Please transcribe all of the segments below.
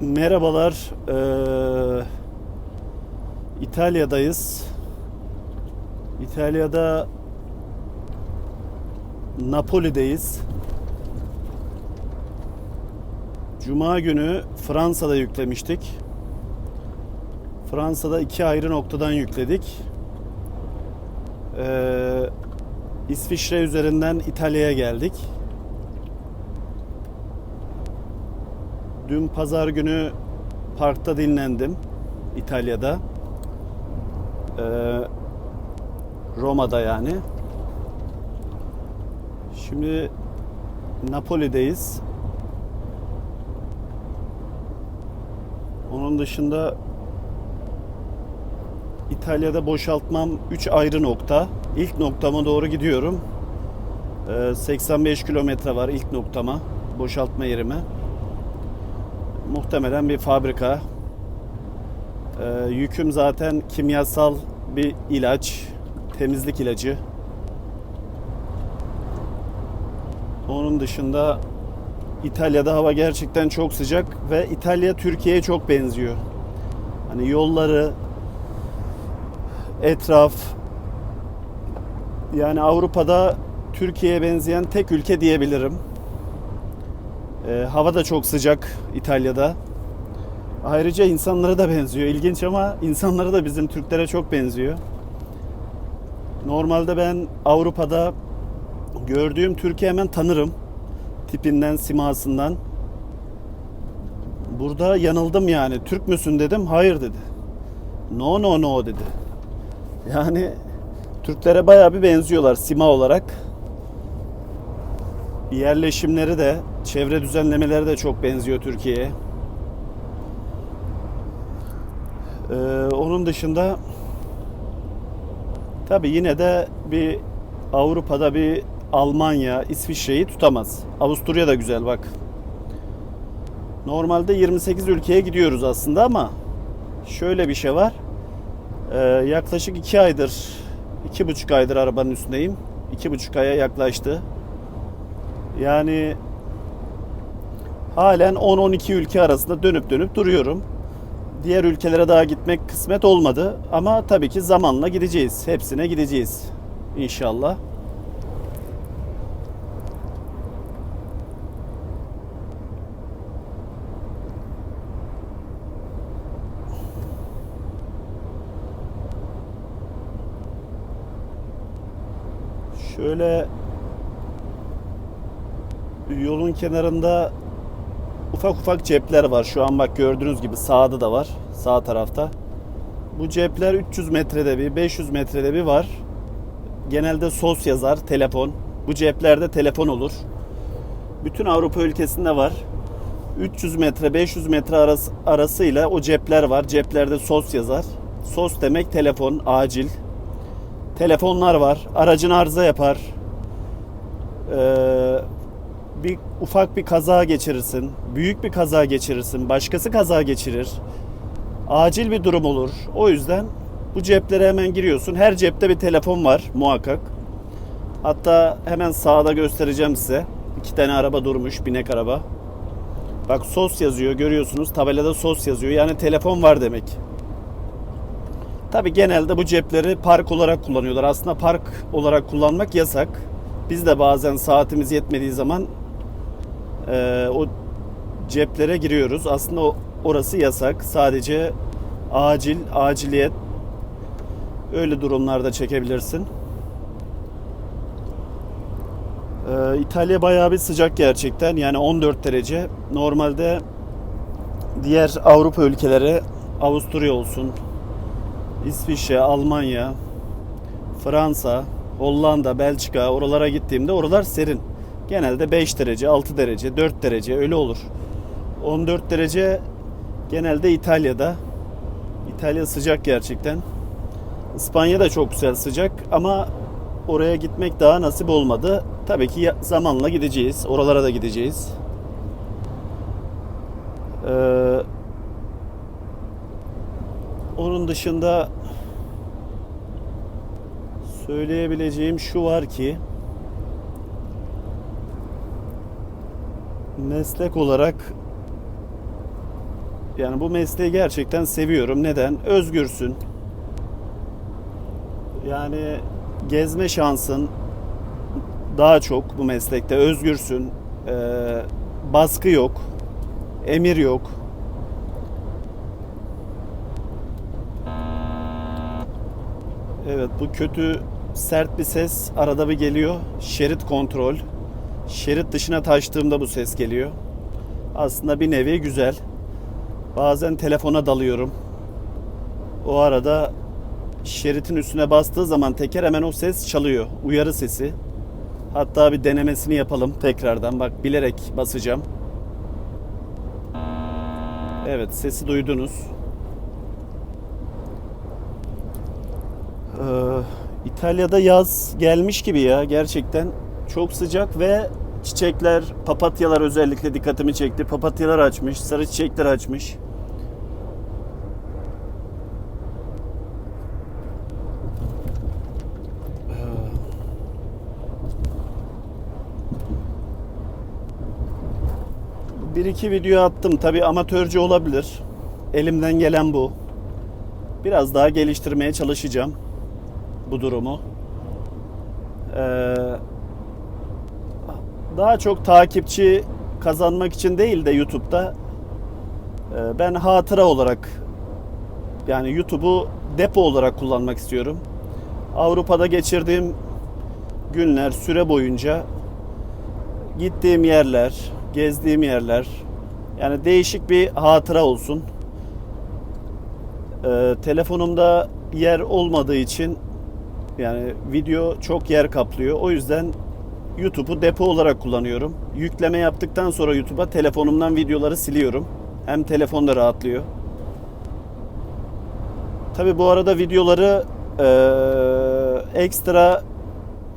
Merhabalar. Ee, İtalya'dayız. İtalya'da Napoli'deyiz. Cuma günü Fransa'da yüklemiştik. Fransa'da iki ayrı noktadan yükledik. Ee, İsviçre üzerinden İtalya'ya geldik. Dün pazar günü parkta dinlendim İtalya'da. Ee, Roma'da yani. Şimdi Napoli'deyiz. Onun dışında İtalya'da boşaltmam 3 ayrı nokta. İlk noktama doğru gidiyorum. Ee, 85 kilometre var ilk noktama, boşaltma yerime. Muhtemelen bir fabrika. Ee, yüküm zaten kimyasal bir ilaç, temizlik ilacı. Onun dışında İtalya'da hava gerçekten çok sıcak ve İtalya Türkiye'ye çok benziyor. Hani yolları, etraf yani Avrupa'da Türkiye'ye benzeyen tek ülke diyebilirim. Ee, hava da çok sıcak İtalya'da. Ayrıca insanlara da benziyor. İlginç ama insanları da bizim Türklere çok benziyor. Normalde ben Avrupa'da gördüğüm Türkiye hemen tanırım. Tipinden, simasından. Burada yanıldım yani. Türk müsün dedim. Hayır dedi. No no no dedi. Yani Türklere bayağı bir benziyorlar sima olarak. Yerleşimleri de, çevre düzenlemeleri de çok benziyor Türkiye'ye. Ee, onun dışında tabi yine de bir Avrupa'da bir Almanya, İsviçre'yi tutamaz. Avusturya da güzel bak. Normalde 28 ülkeye gidiyoruz aslında ama şöyle bir şey var. Ee, yaklaşık 2 aydır, iki buçuk aydır arabanın üstündeyim. İki buçuk aya yaklaştı. Yani halen 10-12 ülke arasında dönüp dönüp duruyorum. Diğer ülkelere daha gitmek kısmet olmadı ama tabii ki zamanla gideceğiz. Hepsine gideceğiz inşallah. Şöyle yolun kenarında ufak ufak cepler var. Şu an bak gördüğünüz gibi sağda da var. Sağ tarafta. Bu cepler 300 metrede bir, 500 metrede bir var. Genelde sos yazar, telefon. Bu ceplerde telefon olur. Bütün Avrupa ülkesinde var. 300 metre, 500 metre arası, arasıyla o cepler var. Ceplerde sos yazar. Sos demek telefon, acil. Telefonlar var. Aracın arıza yapar. Ee, bir ufak bir kaza geçirirsin. Büyük bir kaza geçirirsin. Başkası kaza geçirir. Acil bir durum olur. O yüzden bu ceplere hemen giriyorsun. Her cepte bir telefon var muhakkak. Hatta hemen sağda göstereceğim size. İki tane araba durmuş, binek araba. Bak sos yazıyor görüyorsunuz. Tabelada sos yazıyor. Yani telefon var demek. Tabi genelde bu cepleri park olarak kullanıyorlar. Aslında park olarak kullanmak yasak. Biz de bazen saatimiz yetmediği zaman e, o ceplere giriyoruz. Aslında orası yasak. Sadece acil, aciliyet öyle durumlarda çekebilirsin. E, İtalya bayağı bir sıcak gerçekten. Yani 14 derece. Normalde diğer Avrupa ülkeleri Avusturya olsun, İsviçre, Almanya, Fransa, Hollanda, Belçika oralara gittiğimde oralar serin. Genelde 5 derece, 6 derece, 4 derece öyle olur. 14 derece genelde İtalya'da. İtalya sıcak gerçekten. İspanya da çok güzel sıcak ama oraya gitmek daha nasip olmadı. Tabii ki zamanla gideceğiz. Oralara da gideceğiz. Ee, onun dışında söyleyebileceğim şu var ki meslek olarak Yani bu mesleği gerçekten seviyorum. Neden? Özgürsün. Yani gezme şansın daha çok bu meslekte. Özgürsün. Ee, baskı yok. Emir yok. Evet bu kötü sert bir ses arada bir geliyor. Şerit kontrol. Şerit dışına taştığımda bu ses geliyor. Aslında bir nevi güzel. Bazen telefona dalıyorum. O arada şeritin üstüne bastığı zaman teker hemen o ses çalıyor. Uyarı sesi. Hatta bir denemesini yapalım tekrardan. Bak bilerek basacağım. Evet sesi duydunuz. Ee, İtalya'da yaz gelmiş gibi ya gerçekten. Çok sıcak ve çiçekler, papatyalar özellikle dikkatimi çekti. Papatyalar açmış, sarı çiçekler açmış. Bir iki video attım. Tabi amatörce olabilir. Elimden gelen bu. Biraz daha geliştirmeye çalışacağım bu durumu. Ee, daha çok takipçi kazanmak için değil de YouTube'da e, ben hatıra olarak yani YouTube'u depo olarak kullanmak istiyorum. Avrupa'da geçirdiğim günler, süre boyunca gittiğim yerler, gezdiğim yerler yani değişik bir hatıra olsun. Ee, telefonumda yer olmadığı için yani video çok yer kaplıyor. O yüzden YouTube'u depo olarak kullanıyorum. Yükleme yaptıktan sonra YouTube'a telefonumdan videoları siliyorum. Hem telefonda rahatlıyor. Tabi bu arada videoları eee, ekstra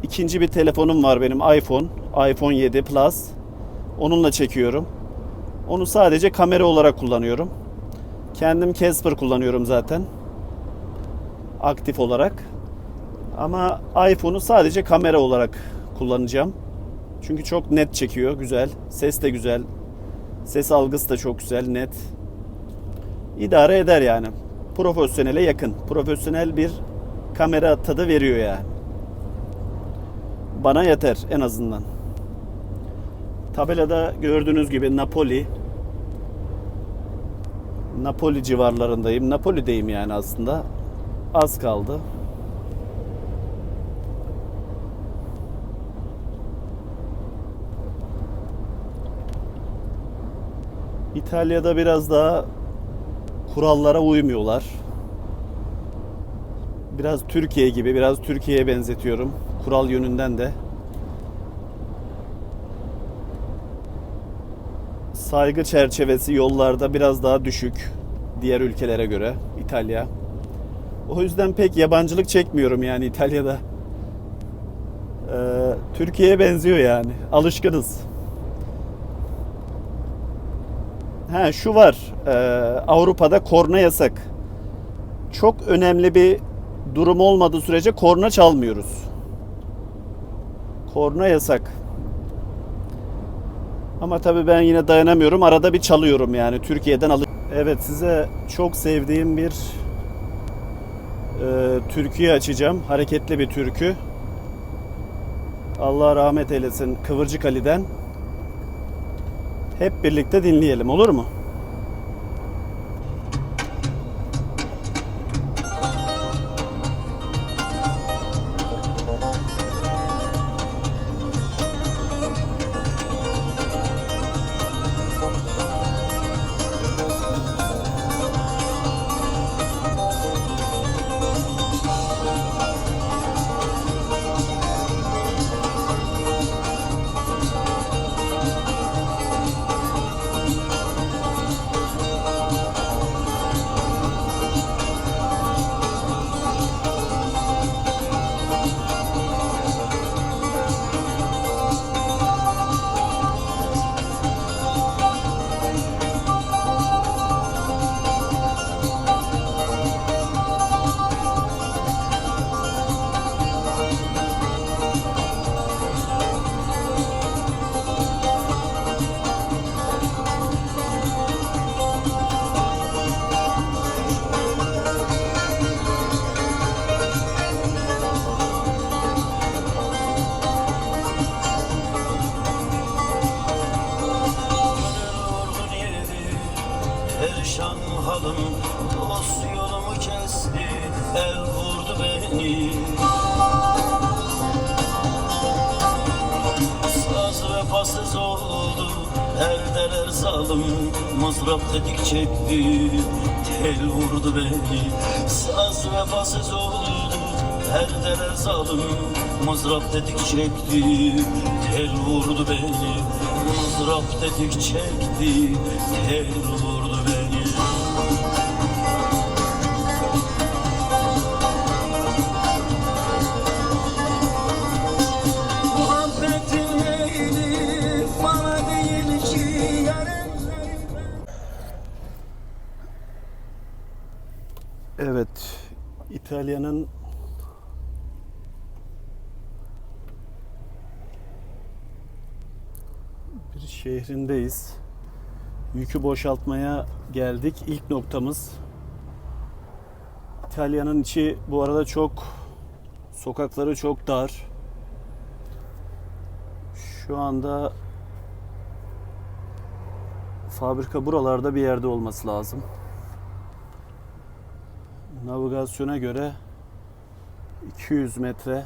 ikinci bir telefonum var benim iPhone. iPhone 7 Plus. Onunla çekiyorum. Onu sadece kamera olarak kullanıyorum. Kendim Casper kullanıyorum zaten. Aktif olarak. Ama iPhone'u sadece kamera olarak kullanacağım. Çünkü çok net çekiyor, güzel. Ses de güzel. Ses algısı da çok güzel, net. İdare eder yani. Profesyonele yakın. Profesyonel bir kamera tadı veriyor yani. Bana yeter en azından. Tabelada gördüğünüz gibi Napoli. Napoli civarlarındayım. Napoli'deyim yani aslında. Az kaldı. İtalya'da biraz daha kurallara uymuyorlar. Biraz Türkiye gibi, biraz Türkiye'ye benzetiyorum. Kural yönünden de. Saygı çerçevesi yollarda biraz daha düşük diğer ülkelere göre İtalya. O yüzden pek yabancılık çekmiyorum yani İtalya'da. Ee, Türkiye'ye benziyor yani. Alışkınız. Ha şu var. Ee, Avrupa'da korna yasak. Çok önemli bir durum olmadığı sürece korna çalmıyoruz. Korna yasak. Ama tabii ben yine dayanamıyorum. Arada bir çalıyorum yani Türkiye'den alı. Evet size çok sevdiğim bir e, türküyü açacağım. Hareketli bir türkü. Allah rahmet eylesin Kıvırcık Ali'den. Hep birlikte dinleyelim olur mu? Zalim Mızrap tetik çekti Tel vurdu beni. Saz vefasız oldu Perdeler zalim. Mızrap tetik çekti Tel vurdu beni. Mızrap tetik çekti Tel vurdu beni İtalya'nın bir şehrindeyiz. Yükü boşaltmaya geldik. İlk noktamız İtalya'nın içi bu arada çok sokakları çok dar. Şu anda fabrika buralarda bir yerde olması lazım. Navigasyona göre 200 metre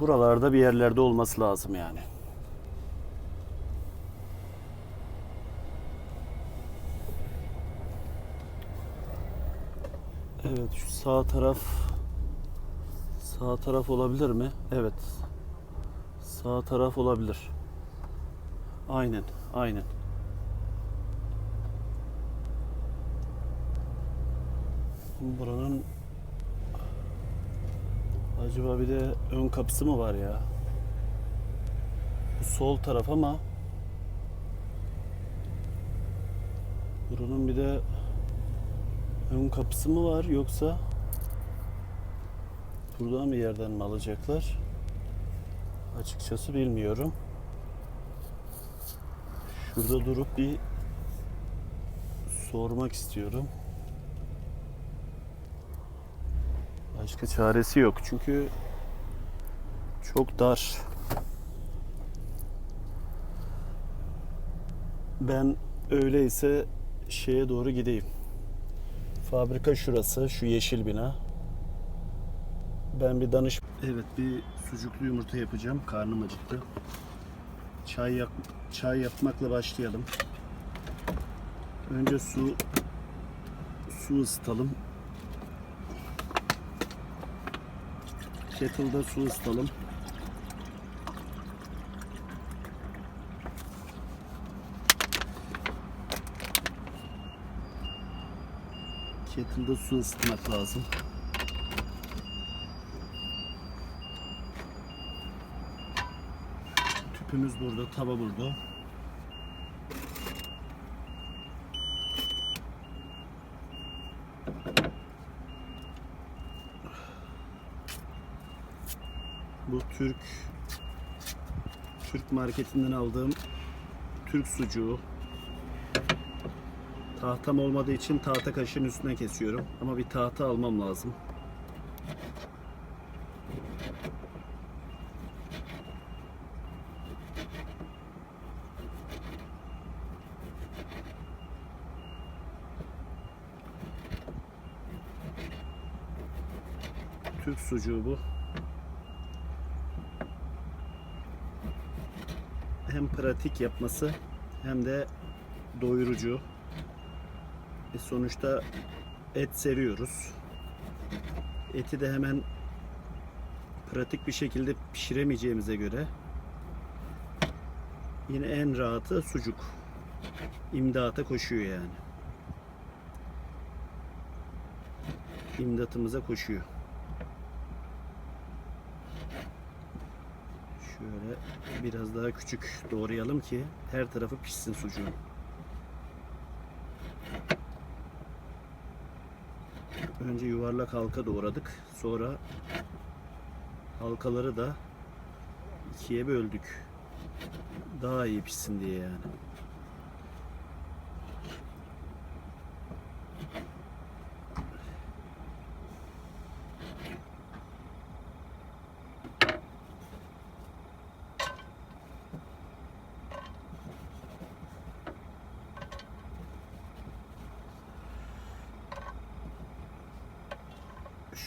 buralarda bir yerlerde olması lazım yani. Evet şu sağ taraf sağ taraf olabilir mi? Evet. Sağ taraf olabilir. Aynen, aynen. Buranın acaba bir de ön kapısı mı var ya? Bu sol taraf ama buranın bir de ön kapısı mı var yoksa buradan bir yerden mi alacaklar? Açıkçası bilmiyorum. Şurada durup bir sormak istiyorum. Başka çaresi yok çünkü çok dar. Ben öyleyse şeye doğru gideyim. Fabrika şurası, şu yeşil bina. Ben bir danış... Evet, bir sucuklu yumurta yapacağım. Karnım acıktı. Çay yap çay yapmakla başlayalım. Önce su su ısıtalım. Kettle'da su ısıtalım. Kettle'da su ısıtmak lazım. Tüpümüz burada, tava burada. Bu Türk Türk marketinden aldığım Türk sucuğu. Tahtam olmadığı için tahta kaşığın üstüne kesiyorum. Ama bir tahta almam lazım. Türk sucuğu bu. Hem pratik yapması hem de doyurucu. E sonuçta et seriyoruz. Eti de hemen pratik bir şekilde pişiremeyeceğimize göre yine en rahatı sucuk. İmdata koşuyor yani. İmdatımıza koşuyor. Şöyle biraz daha küçük doğrayalım ki her tarafı pişsin sucuğun. Önce yuvarlak halka doğradık. Sonra halkaları da ikiye böldük. Daha iyi pişsin diye yani.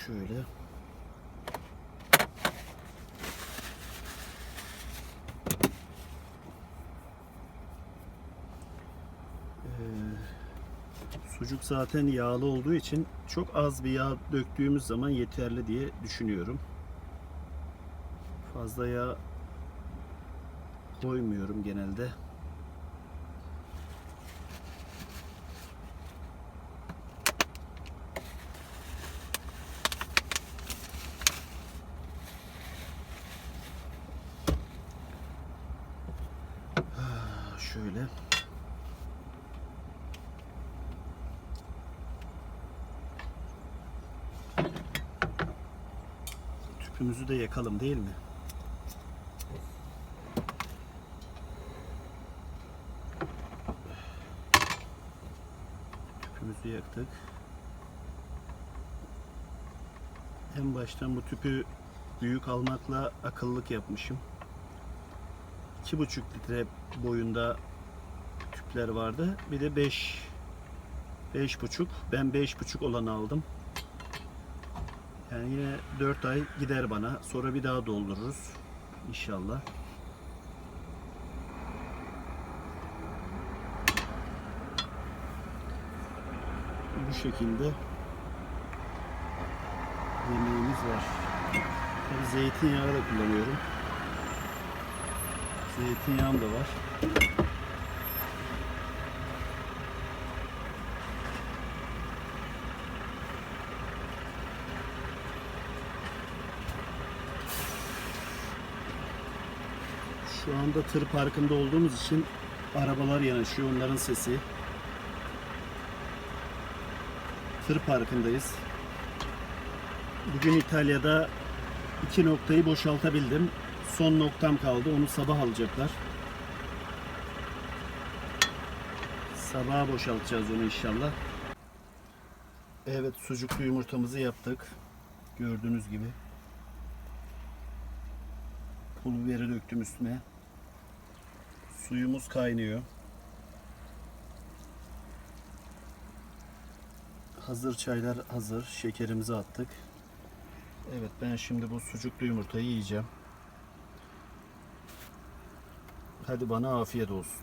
Şöyle. Ee, sucuk zaten yağlı olduğu için çok az bir yağ döktüğümüz zaman yeterli diye düşünüyorum. Fazla yağ koymuyorum genelde. Şöyle. Tüpümüzü de yakalım değil mi? Tüpümüzü yaktık. En baştan bu tüpü büyük almakla akıllık yapmışım. 2,5 litre boyunda tüpler vardı. Bir de 5 5,5. Ben 5,5 olanı aldım. Yani yine 4 ay gider bana. Sonra bir daha doldururuz. İnşallah. Bu şekilde yemeğimiz var. Tabii zeytinyağı da kullanıyorum. Zeytinyağım da var. Şu anda tır parkında olduğumuz için arabalar yanaşıyor. Onların sesi. Tır parkındayız. Bugün İtalya'da iki noktayı boşaltabildim. Son noktam kaldı. Onu sabah alacaklar. Sabaha boşaltacağız onu inşallah. Evet sucuklu yumurtamızı yaptık. Gördüğünüz gibi. Pul biberi döktüm üstüne. Suyumuz kaynıyor. Hazır çaylar hazır. Şekerimizi attık. Evet ben şimdi bu sucuklu yumurtayı yiyeceğim. Hadi bana afiyet olsun.